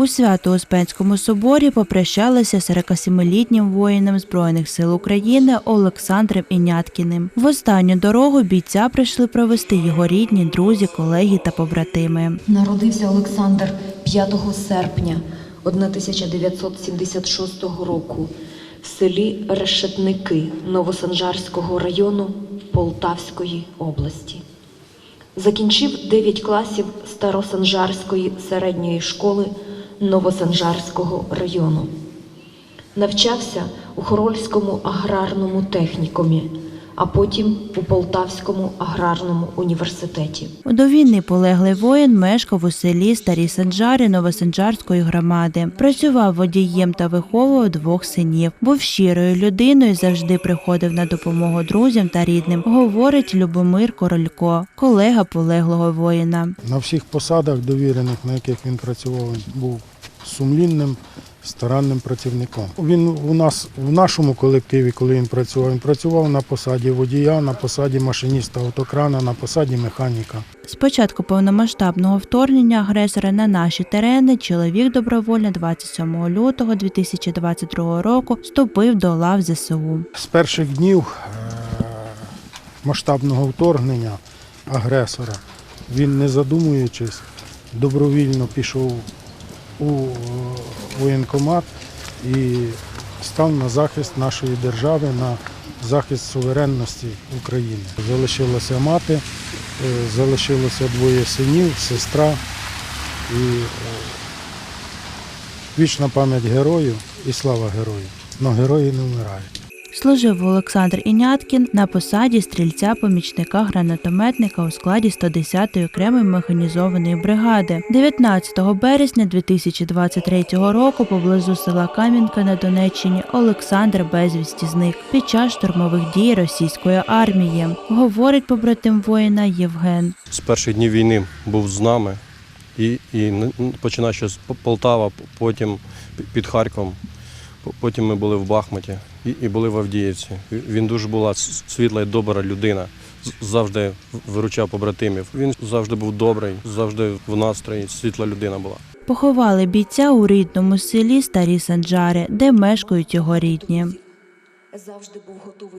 У Свято-Успенському соборі попрощалися з 47-літнім воїном Збройних сил України Олександром Іняткіним. В останню дорогу бійця прийшли провести його рідні, друзі, колеги та побратими. Народився Олександр 5 серпня 1976 року в селі Решетники Новосанжарського району Полтавської області. Закінчив 9 класів Старосанжарської середньої школи Новосанжарського району. Навчався у Хорольському аграрному технікумі, а потім у Полтавському аграрному університеті. До війни полеглий воїн мешкав у селі Старі Санджари Новосанджарської громади. Працював водієм та виховував двох синів. Був щирою людиною, завжди приходив на допомогу друзям та рідним. Говорить Любомир Королько, колега полеглого воїна. На всіх посадах довірених, на яких він працював, був сумлінним, старанним працівником. Він у нас в нашому колективі, коли він працював, він працював на посаді водія, на посаді машиніста автокрана, на посаді механіка. З початку повномасштабного вторгнення агресора на наші терени чоловік добровольно 27 лютого 2022 року вступив до лав ЗСУ. З перших днів е, масштабного вторгнення агресора він, не задумуючись, добровільно пішов у е, воєнкомат і став на захист нашої держави, на захист суверенності України. Залишилася мати, е, залишилося двоє синів, сестра і е, вічна пам'ять герою і слава герою. Но герої не вмирають. Служив Олександр Іняткін на посаді стрільця-помічника гранатометника у складі 110-ї окремої механізованої бригади. 19 березня 2023 року поблизу села Кам'янка на Донеччині Олександр безвісті зник під час штурмових дій російської армії. Говорить побратим воїна Євген. з перших днів війни був з нами. І, і починаючи з Полтава, потім під Харковом, потім ми були в Бахмуті і, і були в Авдіївці. Він дуже була світла і добра людина, завжди виручав побратимів. Він завжди був добрий, завжди в настрої, світла людина була. Поховали бійця у рідному селі Старі Санджари, де мешкають його рідні. Завжди був готовий.